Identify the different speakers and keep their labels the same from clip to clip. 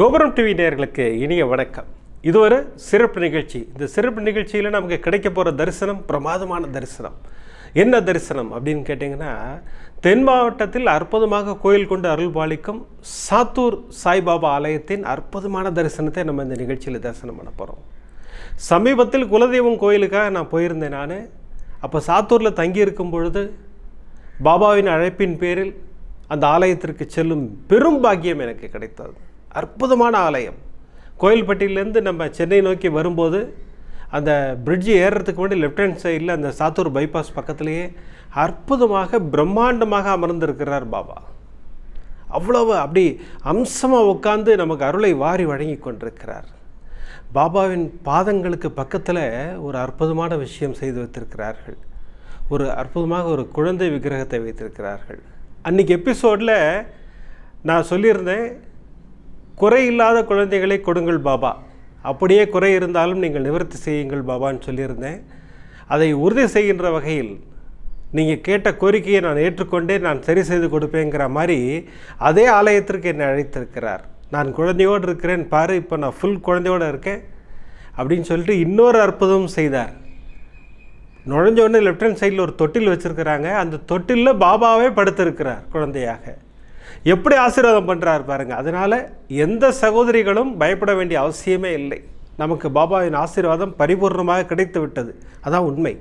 Speaker 1: கோபுரம் டிவி நேர்களுக்கு இனிய வணக்கம். இது ஒரு சிறப்பு நிகழ்ச்சி. இந்த சிறப்பு நிகழ்ச்சியில் நமக்கு கிடைக்க போகிற தரிசனம் பிரமாதமான தரிசனம். என்ன தரிசனம் அப்படின்னு கேட்டிங்கன்னா தென் மாவட்டத்தில் அற்புதமாக கோயில் கொண்டு அருள் பாலிக்கும் சாத்தூர் சாய்பாபா ஆலயத்தின் அற்புதமான தரிசனத்தை நம்ம இந்த நிகழ்ச்சியில் தரிசனம் பண்ண போகிறோம் சமீபத்தில் குலதெய்வம் கோயிலுக்காக நான் போயிருந்தேன் நான். அப்போ சாத்தூரில் தங்கியிருக்கும் பொழுது பாபாவின் அழைப்பின் பேரில் அந்த ஆலயத்திற்கு செல்லும் பெரும் பாக்கியம் எனக்கு கிடைத்தது. அற்புதமான ஆலயம். கோயில்பட்டியிலேருந்து நம்ம சென்னை நோக்கி வரும்போது அந்த பிரிட்ஜு ஏறுறதுக்கு முன்னாடி லெஃப்ட் ஹேண்ட் சைடில் அந்த சாத்தூர் பைபாஸ் பக்கத்துலேயே அற்புதமாக பிரம்மாண்டமாக அமர்ந்திருக்கிறார் பாபா. அவ்வளவு அப்படி அம்சமாக உட்காந்து நமக்கு அருளை வாரி வழங்கி கொண்டிருக்கிறார். பாபாவின் பாதங்களுக்கு பக்கத்தில் ஒரு அற்புதமான விஷயம் செய்து வைத்திருக்கிறார்கள். ஒரு அற்புதமாக ஒரு குழந்தை விக்கிரகத்தை வைத்திருக்கிறார்கள். அன்றைக்கி எபிசோடில் நான் சொல்லியிருந்தேன் குறை இல்லாத குழந்தைகளை கொடுங்கள் பாபா. அப்படியே குறை இருந்தாலும் நீங்கள் நிவர்த்தி செய்யுங்கள் பாபான்னு சொல்லியிருந்தேன். அதை உறுதி செய்கின்ற வகையில் நீங்கள் கேட்ட கோரிக்கையை நான் ஏற்றுக்கொண்டே நான் சரி செய்து கொடுப்பேங்கிற மாதிரி அதே ஆலயத்திற்கு என்னை அழைத்திருக்கிறார். நான் குழந்தையோடு இருக்கிறேன் பாரு இப்போ நான் ஃபுல் குழந்தையோடு இருக்கேன் அப்படின்னு சொல்லிட்டு இன்னொரு அற்புதம் செய்தார். நுழைஞ்ச உடனே லெஃப்ட் ஹேண்ட் சைடில் ஒரு தொட்டில் வச்சுருக்கிறாங்க. அந்த தொட்டிலில் பாபாவே படுத்திருக்கிறார் குழந்தையாக. எப்படி ஆசீர்வாதம் பண்ணுறாரு பாருங்கள் அதனால் எந்த சகோதரிகளும் பயப்பட வேண்டிய அவசியமே இல்லை. நமக்கு பாபாவின் ஆசீர்வாதம் பரிபூர்ணமாக கிடைத்து விட்டது அதான் உண்மை.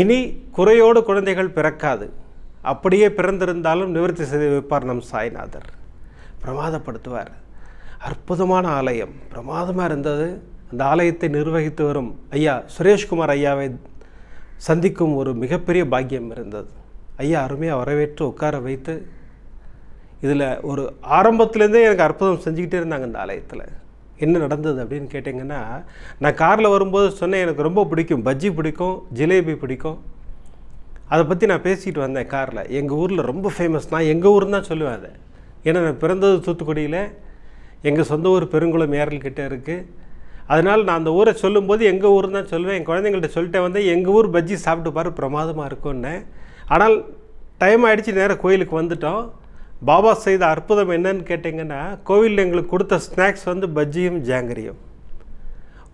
Speaker 1: இனி குறையோடு குழந்தைகள் பிறக்காது. அப்படியே பிறந்திருந்தாலும் நிவர்த்தி செய்து வைப்பார் நம் சாய்நாதர். பிரமாதப்படுத்துவார். அற்புதமான ஆலயம். பிரமாதமாக இருந்தது. அந்த ஆலயத்தை நிர்வகித்து வரும் ஐயா சுரேஷ்குமார் ஐயாவை சந்திக்கும் ஒரு மிகப்பெரிய பாக்கியம் இருந்தது. ஐயா அருமையாக வரவேற்று உட்கார வைத்து இதில் ஒரு ஆரம்பத்துலேருந்தே எனக்கு அற்புதம் செஞ்சுக்கிட்டே இருந்தாங்க இந்த ஆலயத்தில். என்ன நடந்தது அப்படின்னு கேட்டிங்கன்னா நான் காரில் வரும்போது சொன்னேன் எனக்கு ரொம்ப பிடிக்கும். பஜ்ஜி பிடிக்கும் ஜிலேபி பிடிக்கும். அதை பற்றி நான் பேசிட்டு வந்தேன் காரில். எங்கள் ஊரில் ரொம்ப ஃபேமஸ் நான் எங்கள் ஊர் தான் சொல்லுவேன் அதை. ஏன்னா நான் பிறந்தது தூத்துக்குடியில். எங்கள் சொந்த ஊர் பெருங்குளம் ஏரல்கிட்ட இருக்குது அதனால் நான் அந்த ஊரை சொல்லும்போது எங்கள் ஊர் தான் சொல்லுவேன். என் குழந்தைங்கள்ட்ட சொல்லிட்டே வந்து எங்கள் ஊர் பஜ்ஜி சாப்பிட்டு பாரு பிரமாதமாக இருக்கும்னு. ஆனால் டைம் ஆகிடுச்சு நேராக கோயிலுக்கு வந்துட்டோம். பாபா செய்த அற்புதம் என்னன்னு கேட்டிங்கன்னா கோவிலில் எங்களுக்கு கொடுத்த ஸ்நாக்ஸ் வந்து பஜ்ஜியும் ஜாங்கரியும்.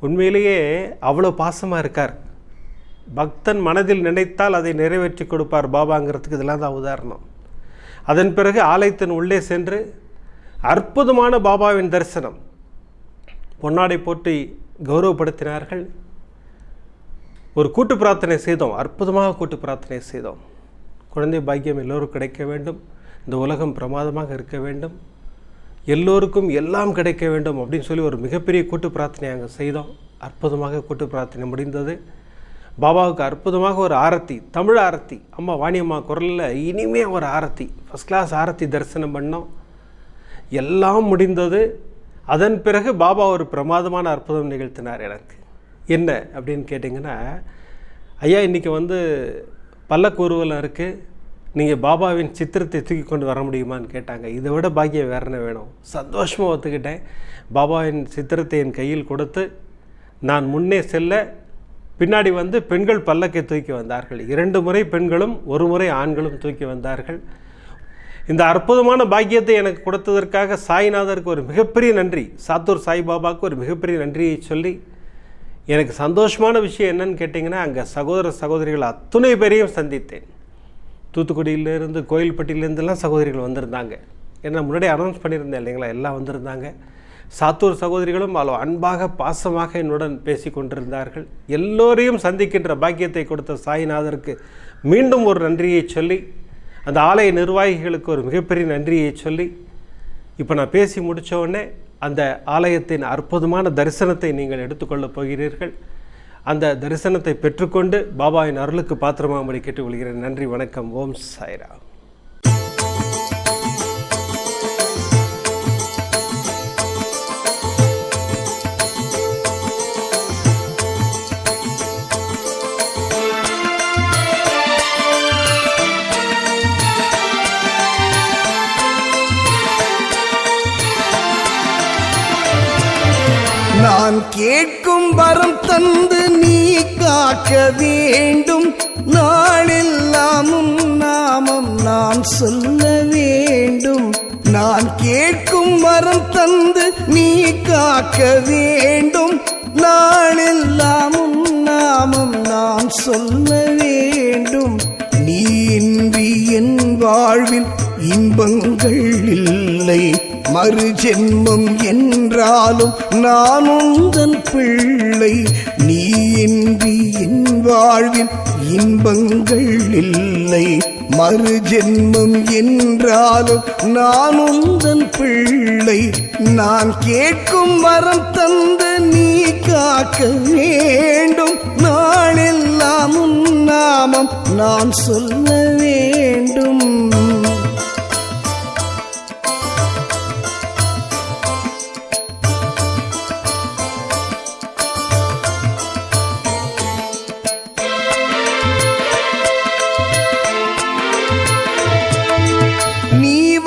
Speaker 1: உண்மையிலேயே அவ்வளோ பாசமாக இருக்கார். பக்தன் மனதில் நினைத்தால் அதை நிறைவேற்றி கொடுப்பார் பாபாங்கிறதுக்கு இதெல்லாம் தான் உதாரணம். அதன் பிறகு ஆலயத்தின் உள்ளே சென்று அற்புதமான பாபாவின் தரிசனம். பொன்னாடை போட்டு கௌரவப்படுத்தினார்கள். ஒரு கூட்டு பிரார்த்தனை செய்தோம் அற்புதமாக கூட்டு பிரார்த்தனை செய்தோம். குழந்தை பாக்கியம் எல்லோரும் கிடைக்க வேண்டும். இந்த உலகம் பிரமாதமாக இருக்க வேண்டும். எல்லோருக்கும் எல்லாம் கிடைக்க வேண்டும் அப்படின்னு சொல்லி ஒரு மிகப்பெரிய கூட்டு பிரார்த்தனை அங்கே செய்தோம். அற்புதமாக கூட்டு பிரார்த்தனை முடிந்தது. பாபாவுக்கு அற்புதமாக ஒரு ஆரத்தி தமிழ் ஆரத்தி. அம்மா வாணியம்மா குரலில் இனிமே ஒரு ஆரத்தி. ஃபஸ்ட் கிளாஸ் ஆரத்தி தரிசனம் பண்ணோம். எல்லாம் முடிந்தது. அதன் பிறகு பாபா ஒரு பிரமாதமான அற்புதம் நிகழ்த்தினார் எனக்கு. என்ன அப்படின்னு கேட்டிங்கன்னா ஐயா இன்றைக்கி வந்து பல்லக்கு ஊர்வலம் இருக்குது நீங்கள் பாபாவின் சித்திரத்தை தூக்கி கொண்டு வர முடியுமான்னு கேட்டாங்க. இதை விட பாக்கியம் வேற என்ன வேணும்? சந்தோஷமாக ஒத்துக்கிட்டேன். பாபாவின் சித்திரத்தை என் கையில் கொடுத்து நான் முன்னே செல்ல பின்னாடி வந்து பெண்கள் பல்லக்கை தூக்கி வந்தார்கள். இரண்டு முறை பெண்களும் ஒரு முறை ஆண்களும் தூக்கி வந்தார்கள். இந்த அற்புதமான பாக்கியத்தை எனக்கு கொடுத்ததற்காக சாய்நாதருக்கு ஒரு மிகப்பெரிய நன்றி. சாத்தூர் சாய்பாபாவுக்கு ஒரு மிகப்பெரிய நன்றியை சொல்லி எனக்கு சந்தோஷமான விஷயம் என்னன்னு கேட்டிங்கன்னா அங்கே சகோதர சகோதரிகள் அத்துணை பேரையும் சந்தித்தேன். தூத்துக்குடியிலேருந்து கோயில்பட்டியிலேருந்துலாம் சகோதரிகள் வந்திருந்தாங்க. ஏன்னா முன்னாடி அனௌன்ஸ் பண்ணியிருந்தேன் இல்லைங்களா? எல்லாம் வந்திருந்தாங்க. சாத்தூர் சகோதரிகளும் அவ்வளோ அன்பாக பாசமாக என்னுடன் பேசி கொண்டிருந்தார்கள் எல்லோரையும் சந்திக்கின்ற பாக்கியத்தை கொடுத்த சாய்நாதருக்கு மீண்டும் ஒரு நன்றியை சொல்லி அந்த ஆலய நிர்வாகிகளுக்கு ஒரு மிகப்பெரிய நன்றியை சொல்லி இப்போ நான் பேசி முடித்த உடனே அந்த ஆலயத்தின் அற்புதமான தரிசனத்தை நீங்கள் எடுத்துக்கொள்ளப் போகிறீர்கள். அந்த தரிசனத்தை பெற்றுக்கொண்டு பாபாவின் அருளுக்கு பாத்திரமாகும்படி கேட்டுக்கொள்கிறேன் நன்றி வணக்கம். ஓம் சாய்ரா
Speaker 2: நான் கேட்கும் வரம் தந்து காக்க வேண்டும். நாளெல்லாம் நாமம் நாம் சொல்ல வேண்டும். நான் கேட்கும் மரம் தந்து நீ காக்க வேண்டும். நாளெல்லாம் நாமம் நான் சொல்ல வேண்டும். நீ இன்றி என் வாழ்வில் இன்பங்கள் இல்லை. மறு ஜென்மம் என்றாலும் நான் உந்தன் பிள்ளை. நீ இன்றி என் வாழ்வில் இன்பங்கள் இல்லை. மறு ஜென்மம் என்றாலும் நான் உந்தன் பிள்ளை. நான் கேட்கும் வரம் தந்து நீ காக்க வேண்டும். நாளெல்லாம் நாமம் நான் சொல்ல வேண்டும்.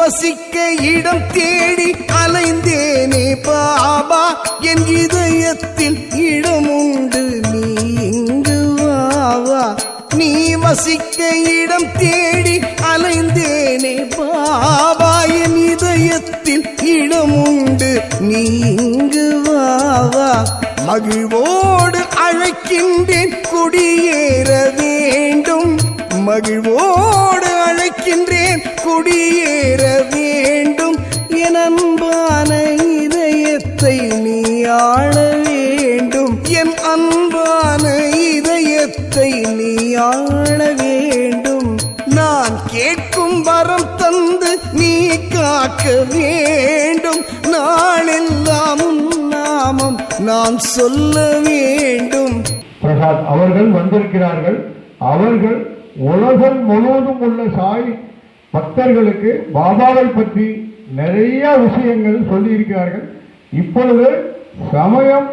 Speaker 2: வசிக்க இடம் தேடி அலைந்தேனே பாபா. என் இதயத்தில் இடம் உண்டு நீ இங்கு வாவா நீ வசிக்க இடம் தேடி அலைந்தேனே பாபா. என் இதயத்தில் இடம் உண்டு நீ இங்கு வாவா மகிழ்வோடு அழைக்கின்றேன் குடியேற வேண்டும். மகிழ்வோடு அழைக்கின்றேன் குடியே காக்க வேண்டும். நாளெல்லாம் உன் நாமம் நாம் சொல்ல வேண்டும்.
Speaker 3: பிரசாத் அவர்கள் வந்திருக்கிறார்கள். அவர்கள் உலகம் முழுவதும் உள்ள சாய் பக்தர்களுக்கு பாபாவை பற்றி நிறைய விஷயங்கள் சொல்லியிருக்கிறார்கள். இப்பொழுது சமயம்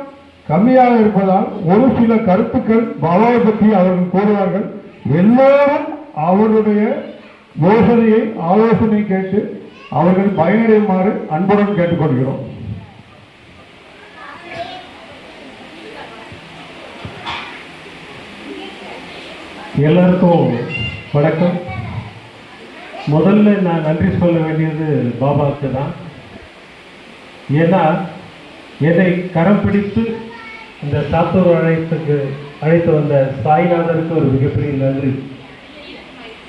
Speaker 3: கம்மியாக இருப்பதால் ஒரு சில கருத்துக்கள் பாபாவை பற்றி அவர்கள் கூறுவார்கள். எல்லோரும் அவருடைய யோசனையை ஆலோசனை கேட்டு அவர்கள் பயனடையுமாறு அன்புடன் கேட்டுக்கொள்கிறோம்.
Speaker 4: எல்லாருக்கும் வணக்கம். முதல்ல நான் நன்றி சொல்ல வேண்டியது பாபாவுக்கு தான். ஏன்னா என்னை கரம் பிடித்து இந்த சாத்தூர் அழைத்துக்கு அழைத்து வந்த சாய்நாதருக்கு ஒரு மிகப்பெரிய நன்றி.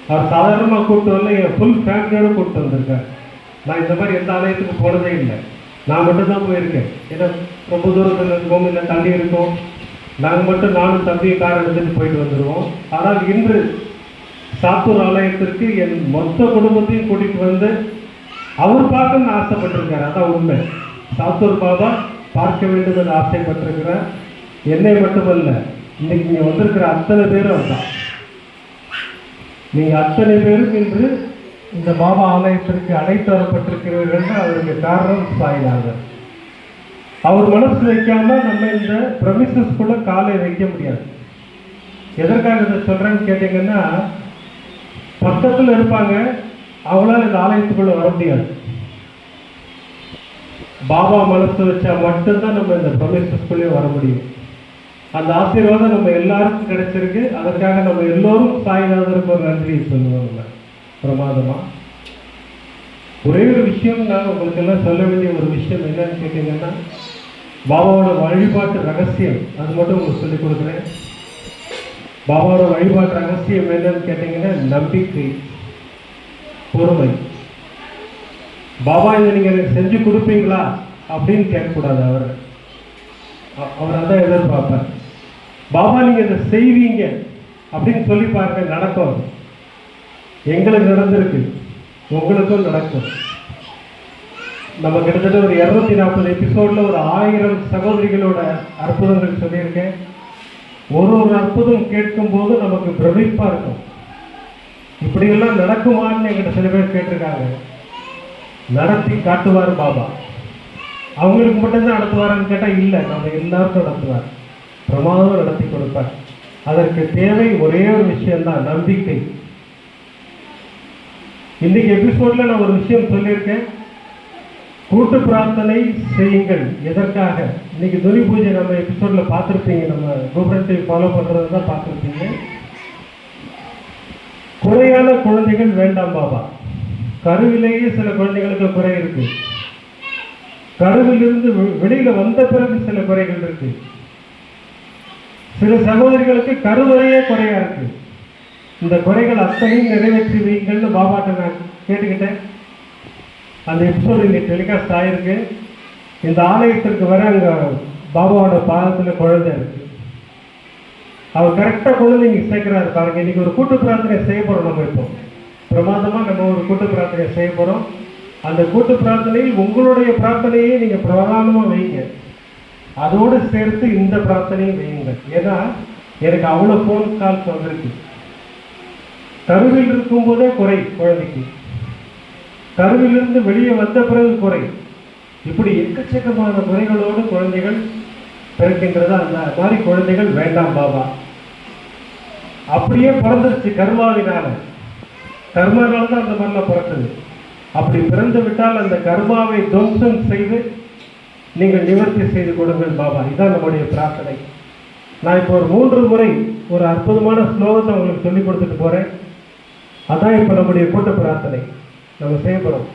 Speaker 4: அவர் சாதாரணமாக கூப்பிட்டு வரல என் ஃபுல் ஃபேமிலியோடு கூப்பிட்டு வந்திருக்கேன் நான் இந்த மாதிரி எந்த ஆலயத்துக்கு போனதே இல்லை. நான் மட்டும்தான் போயிருக்கேன். ஏன்னா ரொம்ப தூரத்தில் இருக்கோம் இல்லை தண்ணி இருக்கோம் நாங்கள் மட்டும் நானும் தம்பியை கார் எடுத்துகிட்டு போயிட்டு வந்துடுவோம் ஆனால் இன்று சாத்தூர் ஆலயத்திற்கு என் மொத்த குடும்பத்தையும் கூட்டிகிட்டு வந்து அவர் பார்க்கணும்னு ஆசைப்பட்டிருக்காரு. அதான் உண்மை. சாத்தூர் பாபா பார்க்க வேண்டும் என்று ஆசைப்பட்டிருக்கிறார். என்னை மட்டுமல்ல இன்னைக்கு நீங்கள் வந்திருக்கிற அத்தனை பேரும் அதான் நீங்கள் அத்தனை பேரும் இன்று இந்த பாபா ஆலயத்திற்கு அழைத்து வரப்பட்டிருக்கிறீர்கள் அவருடைய காரணம் சாய்நாதர் அவர் மனசு வைக்காம நம்ம இந்த ப்ரமிசஸ்குள்ள காலை வைக்க முடியாது. எதற்காக இதை சொல்றேன்னு கேட்டீங்கன்னா பக்கத்தில் இருப்பாங்க அவங்களால இந்த ஆலயத்துக்குள்ள வர முடியாது. பாபா மனசு வச்சா மட்டும்தான் நம்ம இந்த பிரமிசஸ்குள்ளே வர முடியும். அந்த ஆசீர்வாதம் நம்ம எல்லாருக்கும் கிடைச்சிருக்கு. அதற்காக நம்ம எல்லோரும் சாய்நாதருக்கு ஒரு நன்றி சொல்லுவாங்க பிரமாதமா? ஒரே ஒரு விஷயம் நான் உங்களுக்கு எல்லாம் சொல்ல வேண்டிய ஒரு விஷயம் என்னன்னு கேட்டீங்கன்னா பாபாவோட வழிபாட்டு ரகசியம். அது மட்டும் உங்களுக்கு சொல்லிக் கொடுக்குறேன். பாபாவோட வழிபாட்டு ரகசியம் என்னன்னு கேட்டீங்கன்னா நம்பிக்கை பொறுமை. பாபா இதை நீங்கள் எனக்கு செஞ்சு கொடுப்பீங்களா? அப்படின்னு கேட்கக்கூடாது அவர். அ- அவர் அதான் எதிர்பார்ப்பார் பாபா நீங்கள் இதை செய்வீங்க அப்படின்னு சொல்லி பாருங்க நடக்கும். எங்களுக்கு நடந்திருக்கு. உங்களுக்கும் நடக்கும். நம்ம கிட்டத்தட்ட ஒரு இருநூத்தி நாற்பது எபிசோட்ல ஒரு ஆயிரம் சகோதரிகளோட அற்புதங்கள் சொல்லியிருக்கேன். ஒரு ஒரு அற்புதம் கேட்கும்போது நமக்கு பிரமிப்பா இருக்கும். இப்படியெல்லாம் நடக்குமான்னு எங்கிட்ட சில பேர் கேட்டிருக்காங்க. நடத்தி காட்டுவார் பாபா. அவங்களுக்கு மட்டும்தான் நடத்துவாருன்னு கேட்டால் இல்லை நம்ம எல்லாருக்கும் நடத்துவார். பிரமாதம் நடத்தி கொடுப்பார். அதற்கு தேவை ஒரே ஒரு விஷயம்தான் நம்பிக்கை. இன்னைக்கு எபிசோட்ல நான் ஒரு விஷயம் சொல்லியிருக்கேன். கூட்டு பிரார்த்தனை செய்யுங்கள். எதற்காக? இன்னைக்கு துணி பூஜை நம்ம எபிசோட்ல பார்த்துருப்பீங்க. நம்ம கோபுரத்தை ஃபாலோ பண்றது தான் பார்த்துருப்பீங்க. குறையான குழந்தைகள் வேண்டாம் பாபா. கருவிலேயே சில குழந்தைகளுக்கு குறை இருக்கு. கருவிலிருந்து வெ- வெளியில வந்த பிறகு சில குறைகள் இருக்கு. சில சகோதரிகளுக்கு கருவறையே குறையா இருக்கு. இந்த குறைகள் அத்தனையும் நிறைவேற்றுவீங்கள்னு பாபாட்ட நான் கேட்டுக்கிட்டேன். அந்த எபிசோடு இன்னைக்கு டெலிகாஸ்ட் ஆயிருக்கு. இந்த ஆலயத்திற்கு வர அங்கே பாபாவோட பாதத்தில் குழந்தை இருக்கு. அவர் கரெக்டாக கொண்டு வந்து இன்னைக்கு சேர்க்கிறாரு பாருங்க. இன்னைக்கு ஒரு கூட்டு பிரார்த்தனை செய்ய போகிறோம் நம்ம இப்போ. பிரமாதமாக நம்ம ஒரு கூட்டு பிரார்த்தனை செய்ய போகிறோம் அந்த கூட்டு பிரார்த்தனையில் உங்களுடைய பிரார்த்தனையை நீங்கள் பிரதானமாக வைங்க. அதோடு சேர்த்து இந்த பிரார்த்தனையும் வையுங்க ஏன்னா எனக்கு அவ்வளோ ஃபோன் கால்ஸ் வந்திருக்கு. கருவில் இருக்கும்போதே குறை குழந்தைக்கு. கருவிலிருந்து வெளியே வந்த பிறகு குறை. இப்படி எக்கச்சக்கமான குறைகளோடு குழந்தைகள் பிறக்கின்றதா அந்த மாதிரி குழந்தைகள் வேண்டாம் பாபா. அப்படியே பிறந்துருச்சு கர்மாவினால. கர்மானால தான் அந்த மாதிரிலாம் பிறக்குது. அப்படி பிறந்து விட்டால் அந்த கர்மாவை துவம்சம் செய்து நீங்கள் நிவர்த்தி செய்து கொடுங்கள் பாபா. இதுதான் நம்முடைய பிரார்த்தனை. நான் இப்போ ஒரு மூன்று முறை ஒரு அற்புதமான ஸ்லோகத்தை உங்களுக்கு சொல்லிக் கொடுத்துட்டு போறேன். அதான் இப்போ நம்முடைய கூட்ட பிரார்த்தனை. நம்ம செய்யப்படும்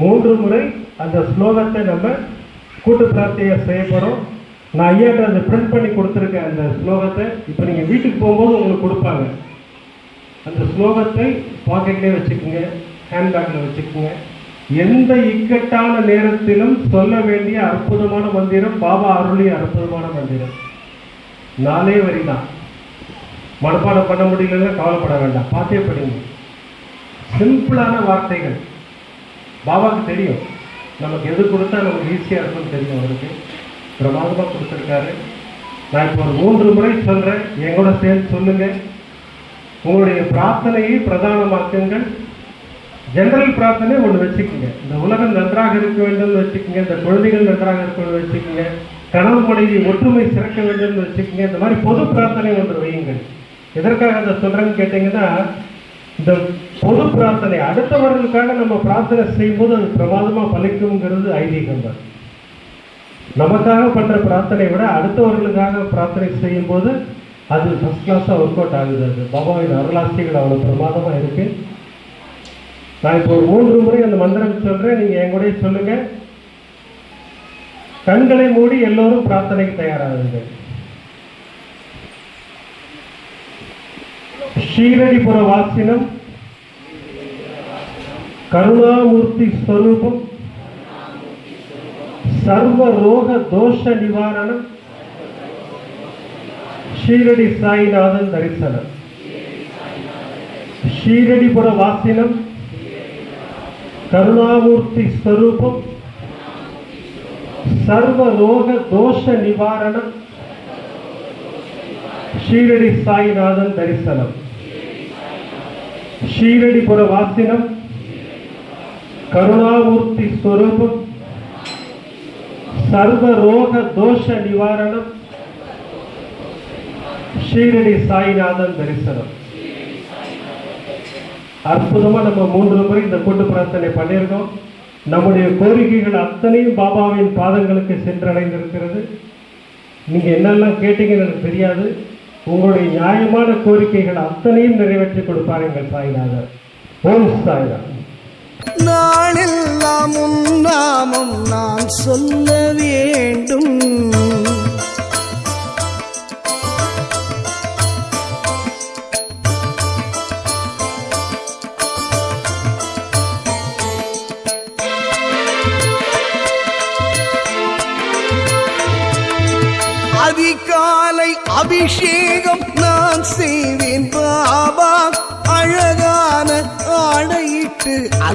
Speaker 4: மூன்று முறை அந்த ஸ்லோகத்தை நம்ம கூட்டு பிரார்த்தையை செய்யப்படும் நான் ஐயாட்ட அதை பிரிண்ட் பண்ணி கொடுத்துருக்கேன் அந்த ஸ்லோகத்தை. இப்போ நீங்கள் வீட்டுக்கு போகும்போது உங்களுக்கு கொடுப்பாங்க. அந்த ஸ்லோகத்தை பாக்கெட்லேயே வச்சுக்கோங்க ஹேண்ட்பேக்கில் வச்சுக்கோங்க. எந்த இக்கட்டான நேரத்திலும் சொல்ல வேண்டிய அற்புதமான மந்திரம் பாபா அருளிய அற்புதமான மந்திரம். நாலே வரி தான் மனப்பாடம் பண்ண முடியலன்னா கவலைப்பட வேண்டாம். பார்த்தே படிங்க. சிம்பிளான வார்த்தைகள். பாபாவுக்கு தெரியும். நமக்கு எது கொடுத்தா நமக்கு ஈஸியாக இருக்கும்னு தெரியும் அவருக்கு. பிரமாதமாக கொடுத்துருக்காரு. நான் இப்போ ஒரு மூன்று முறை சொல்கிறேன் எங்கூட சேர்ந்து சொல்லுங்கள் உங்களுடைய பிரார்த்தனையை பிரதானமாக்குங்கள். ஜெனரல் பிரார்த்தனை ஒன்று வச்சுக்கோங்க. இந்த உலகம் நன்றாக இருக்க வேண்டும்னு வச்சுக்கோங்க. இந்த குழந்தைகள் நன்றாக இருக்கணும்னு வச்சுக்கோங்க. கனவு மனைவி ஒற்றுமை சிறக்க வேண்டும்னு வச்சுக்கோங்க. இந்த மாதிரி பொது பிரார்த்தனை ஒன்று வையுங்கள். எதற்காக அதை சொல்கிறேன்னு கேட்டிங்கன்னா இந்த பொது பிரார்த்தனை. அடுத்தவர்களுக்காக நம்ம பிரார்த்தனை செய்யும்போது அது பிரமாதமா பலிக்குங்கிறது ஐதீகம் தான். நமக்காக பண்ற பிரார்த்தனை விட அடுத்தவர்களுக்காக பிரார்த்தனை செய்யும் போது அது ஃபர்ஸ்ட் கிளாஸாக ஒர்க் அவுட் ஆகுது அது. பாபாவின் அருளாசிகள் அவ்வளோ பிரமாதமாக இருக்கு. நான் இப்போ ஒரு மூன்று முறை அந்த மந்திரம் சொல்கிறேன் நீங்கள் என் கூட சொல்லுங்க. கண்களை மூடி எல்லோரும் பிரார்த்தனைக்கு தயாராகுங்கள் ஷீரடிபுர வாசினம் கருணாமூர்த்தி ஸ்வரூபம் சர்வ ரோக தோஷ நிவாரணம் ஷீரடி சாய்நாதன் தரிசனம் ஷீரடிபுர வாசினம் கருணாமூர்த்தி ஸ்வரூபம் சர்வ ரோக தோஷ நிவாரணம் ஷீரடி சாய்நாதன் தரிசனம் ஷீரடிபுர வாசினம் கருணாமூர்த்தி ஸ்வரூபம் சர்வ ரோக தோஷ நிவாரணம் ஷீரடி சாய்நாதன் தரிசனம். அற்புதமா நம்ம மூன்று முறை இந்த கூட்டு பிரார்த்தனை பண்ணியிருக்கோம். நம்முடைய கோரிக்கைகள் அத்தனையும் பாபாவின் பாதங்களுக்கு சென்றடைந்திருக்கிறது. நீங்க என்னெல்லாம் கேட்டீங்கன்னு எனக்கு தெரியாது. உங்களுடைய நியாயமான கோரிக்கைகள் அத்தனையும் நிறைவேற்றி கொடுப்பார் எங்கள் சாய்நாதர். ஓம் சாய்நாதன்
Speaker 2: நாளெல்லாம் உன்னாமம் நான் சொல்ல வேண்டும். அதிகாலை அபிஷேகம்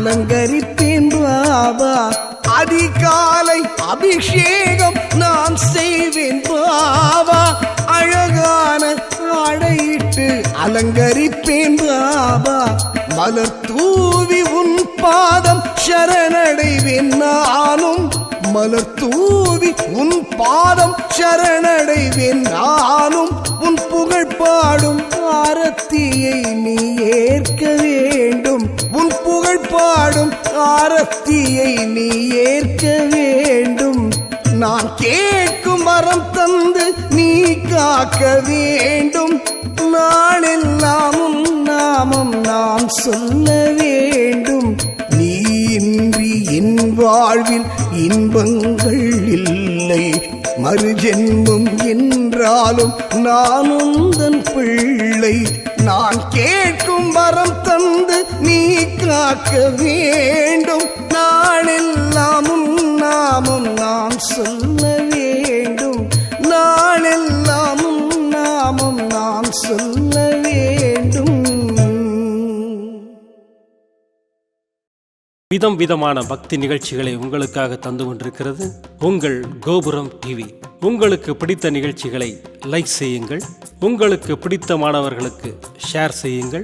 Speaker 2: அலங்கரிப்பேன் பாபா. அதிகாலை அபிஷேகம் நான் செய்வேன் பாபா. அழகான ஆடையிட்டு அலங்கரிப்பேன் பாபா. மலர் தூவி உன் பாதம் சரணடைவேன் நானும். மலர் தூவி உன் பாதம் சரணடைவேன் நானும். உன் புகழ் பாடும் ஆரத்தியை நீ ஏற்கவே பாடும் ஆரத்தியை நீ ஏற்க வேண்டும். நான் கேட்கும் வரம் தந்து நீ காக்க வேண்டும். நாளெல்லாம் உன் நாமம் நாம் சொல்ல வேண்டும். நீ இன்றி என் வாழ்வில் இன்பங்கள் இல்லை. மறுஜென்மம் என்றாலும் நானும் தன் பிள்ளை. நான் கேட்கும் வரம் தந்து நீ காக்க வேண்டும். நாளெல்லாமும் நாமும் நாம் சொல்ல வேண்டும். நாளெல்லாமும் நாமும் நாம் சொல்ல வேண்டும்.
Speaker 1: விதம் விதமான பக்தி நிகழ்ச்சிகளை உங்களுக்காக தந்து கொண்டிருக்கிறது உங்கள் கோபுரம் டிவி. உங்களுக்கு பிடித்த நிகழ்ச்சிகளை லைக் செய்யுங்கள். உங்களுக்கு பிடித்த மாணவர்களுக்கு ஷேர் செய்யுங்கள்.